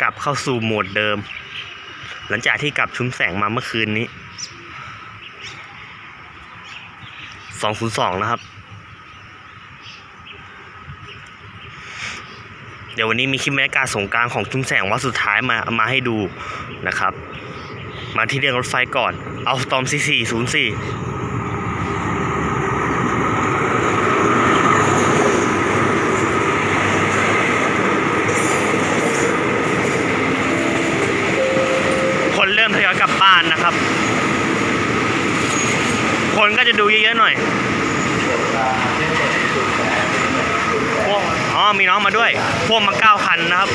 กลับเข้าสู่โหมดเดิม หลังจากที่กลับชุมแสงมาเมื่อคืนนี้ 202 นะครับ เดี๋ยววันนี้มีคลิปบรรยากาศสงการของชุมแสงวัดสุดท้ายมามาให้ดูนะครับ มาที่เรียงรถไฟก่อน เอาตอม 4404 คนเริ่มทยอยกลั บ้านนะครับ คนก็จะดูเยอะๆหน่อยพวกอ๋อมีน้องมาด้วย พวกมาเก้าคันนะครับ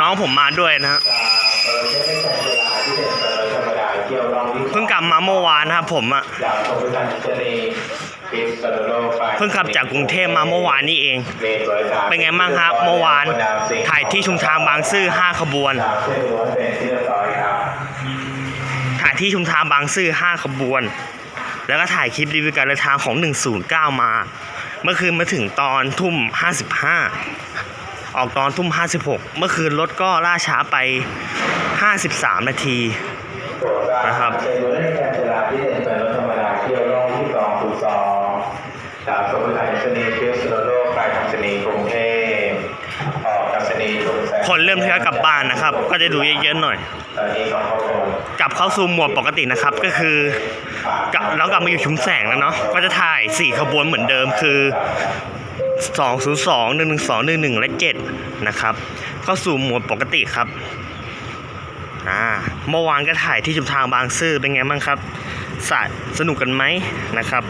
น้องผมมาด้วยนะฮะเพิ่งกลับมาเมื่อวานนะครับผมอะ เพิ่งกลับจากกรุงเทพมาเมื่อวานนี้เอง เป็นไงบ้างครับ เมื่อวานถ่ายที่ชุมทางบางซื่อ5ขบวน ถ่ายที่ชุมทางบางซื่อ5ขบวน แล้วก็ถ่ายคลิปรีวิวการเดินทางของ 109 มา เมื่อคืนมาถึงตอนทุ่ม 55 ออกตอนทุ่ม 56 เมื่อคืนรถก็ล่าช้าไป 53 นาทีนะครับ จากสมุทรสาครนีย์พิษณุโลกไปทางสนีกรุงเทพออกจากสนีย์ชุมแสงคนเริ่มทยอยกลับบ้านนะครับ ก็จะดูเยอะๆหน่อย ตอนนี้ของเขาคงกลับเข้าสู่หมวดปกตินะครับ ก็คือกลับแล้วกลับมาอยู่ชุมแสงแล้วเนาะก็จะถ่าย 4 ขบวนเหมือนเดิมคือ 202 112 11 และ 7 นะครับ เข้าสู่หมวดปกติครับอ่าเมื่อวานก็ถ่ายที่ชุมทางบางซื่อเป็นไงบ้างครับสายสนุกกันไหมนะครับ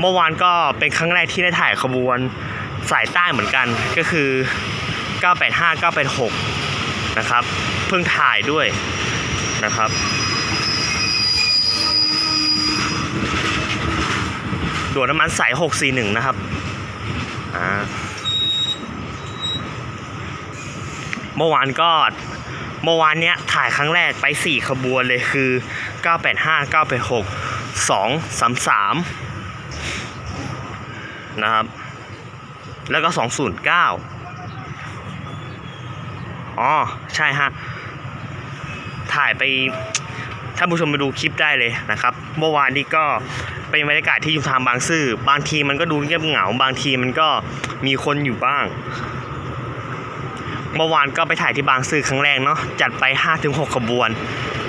เมื่อวานก็เป็นครั้งแรกที่ได้ถ่ายขบวนสายใต้เหมือนกันก็คือ 985 986 นะครับ เพิ่งถ่ายด้วยนะครับด่วนน้ำมันสาย 641 นะครับเมื่อวานก็เมื่อวานเนี้ยถ่ายครั้งแรกไป 4 ขบวนเลยคือ 985 986 233 นะครับ แล้วก็ 209 อ๋อ ใช่ฮะ ถ่ายไปท่านผู้ชมไปดูคลิปได้เลยนะครับ เมื่อวานนี้ก็เป็นบรรยากาศที่อยู่ทางบางซื่อ บางทีมันก็ดูเงียบเหงา บางทีมันก็มีคนอยู่บ้าง เมื่อวานก็ไปถ่ายที่บางซื่อครั้งแรกเนาะ จัดไป 5-6 ขบวน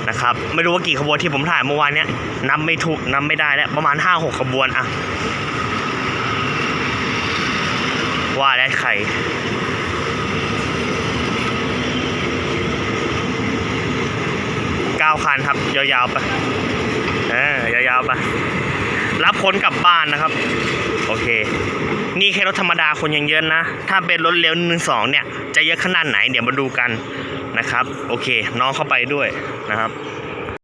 นะครับ ไม่รู้ว่ากี่ขบวนที่ผมถ่ายเมื่อวานเนี้ยนับไม่ถูกนับไม่ได้แล้วประมาณ 5-6 ขบวนอะ ว่าแล้ใครเก้าคันครับ ยาวๆไปเออยาวๆไปรับคนกลับบ้านนะครับ โอเค นี่แค่รถธรรมดาคนยังเยอะนะ ถ้าเป็นรถเร็วหนึ่งสองเนี่ย จะเยอะขนาดไหนเดี๋ยวมาดูกันนะครับ โอเค น้องเข้าไปด้วยนะครับ